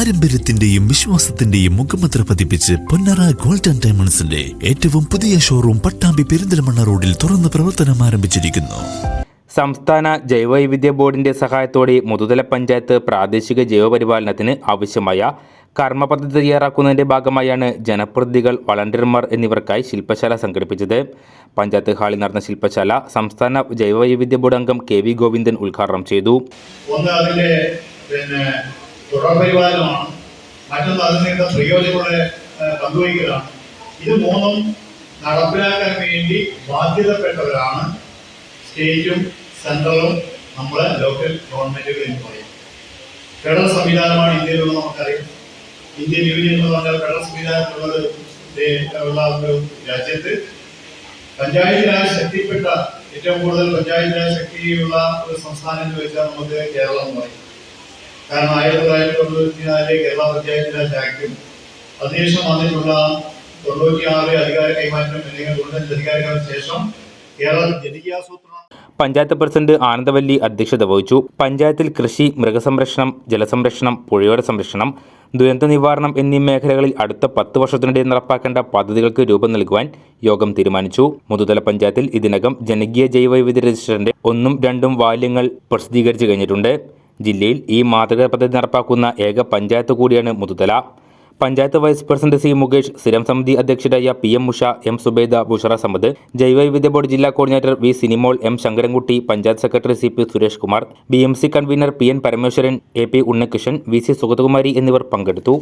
പാരമ്പര്യത്തിന്റെയും വിശ്വാസത്തിന്റെയും മുഖമുദ്ര പതിപ്പിച്ച് പൊന്നറ ഗോൾഡൻ ഡയമണ്ട്സിന്റെ ഏറ്റവും പുതിയ ഷോറൂം പട്ടാമ്പി പെരിന്തൽമണ്ണ റോഡിൽ തുറന്ന് പ്രവർത്തനം ആരംഭിച്ചിരിക്കുന്നു. സംസ്ഥാന ജൈവവൈവിധ്യ ബോർഡിന്റെ സഹായത്തോടെ മുതുതല പഞ്ചായത്ത് പ്രാദേശിക ജൈവപരിപാലനത്തിന് ആവശ്യമായ കർമ്മ പദ്ധതി തയ്യാറാക്കുന്നതിന്റെ ഭാഗമായാണ് ജനപ്രതിനിധികൾ വളണ്ടിയർമാർ എന്നിവർക്കായി ശില്പശാല സംഘടിപ്പിച്ചത്. പഞ്ചായത്ത് ഹാളിൽ നടന്ന ശില്പശാല സംസ്ഥാന ജൈവവൈവിധ്യ ബോർഡ് അംഗം കെ വി ഗോവിന്ദൻ ഉദ്ഘാടനം ചെയ്തു. തുടർപരിപാലനമാണ്. മറ്റൊന്ന് അതിൽ പ്രയോജനങ്ങളെ ഏഹ്, പങ്കുവയ്ക്കലാണ് ഇത് മൂന്നും നടപ്പിലാക്കാൻ വേണ്ടി ബാധ്യതപ്പെട്ടവരാണ് സ്റ്റേറ്റും സെൻട്രലും നമ്മളെ ലോക്കൽ ഗവൺമെന്റുകൾ എന്ന് പറയും. ഫെഡറൽ സംവിധാനമാണ് ഇന്ത്യയിലുള്ള നമുക്കറിയാം. ഇന്ത്യൻ യൂണിയൻ എന്ന് പറഞ്ഞാൽ ഫെഡറൽ സംവിധാനത്തിലുള്ളത് ഉള്ള ഒരു രാജ്യത്ത്. പഞ്ചായത്ത് രാജ് ശക്തിപ്പെട്ട ഏറ്റവും കൂടുതൽ പഞ്ചായത്ത് രാജ് ശക്തിയുള്ള ഒരു സംസ്ഥാനം എന്ന് വെച്ചാൽ നമുക്ക് കേരളം എന്ന് പറയും. കാരണം ആയിരത്തി തൊള്ളായിരത്തി തൊണ്ണൂറ്റിനാലിലെ കേരള പഞ്ചായത്ത് രാജ് ആക്ടും അതിനുശേഷം വന്നിട്ടുള്ള തൊണ്ണൂറ്റിയാറ് അധികാര കൈമാറ്റം അല്ലെങ്കിൽ ഗവൺമെന്റ് അധികാര ശേഷം കേരള ജനകീയാസൂത്രണം പഞ്ചായത്ത് പ്രസിഡന്റ് ആനന്ദവല്ലി അധ്യക്ഷത വഹിച്ചു. പഞ്ചായത്തിൽ കൃഷി മൃഗസംരക്ഷണം ജലസംരക്ഷണം പുഴയോര സംരക്ഷണം ദുരന്ത നിവാരണം എന്നീ മേഖലകളിൽ അടുത്ത പത്ത് വർഷത്തിനിടെ നടപ്പാക്കേണ്ട പദ്ധതികൾക്ക് രൂപം നൽകുവാൻ യോഗം തീരുമാനിച്ചു. മുതുതല പഞ്ചായത്തിൽ ഇതിനകം ജനകീയ ജൈവവൈവിധ്യ രജിസ്റ്ററിന്റെ ഒന്നും രണ്ടും വാല്യങ്ങൾ പ്രസിദ്ധീകരിച്ചു കഴിഞ്ഞിട്ടുണ്ട്. ജില്ലയിൽ ഈ മാതൃകാ പദ്ധതി നടപ്പാക്കുന്ന ഏക പഞ്ചായത്ത് കൂടിയാണ് Muthuthala. Panchayat vice president C Mukesh സ്ഥിരം സമിതി അധ്യക്ഷരായ P M Usha M Subaida Bushara Samad ജൈവവൈവിധ്യ board ജില്ലാ coordinator V Sinimol M Sankarankutty panchayat secretary C P Suresh Kumar B M C convener P N Parameswaran A P Unnikrishnan V C Sugathakumari എന്നിവർ പങ്കെടുത്തു.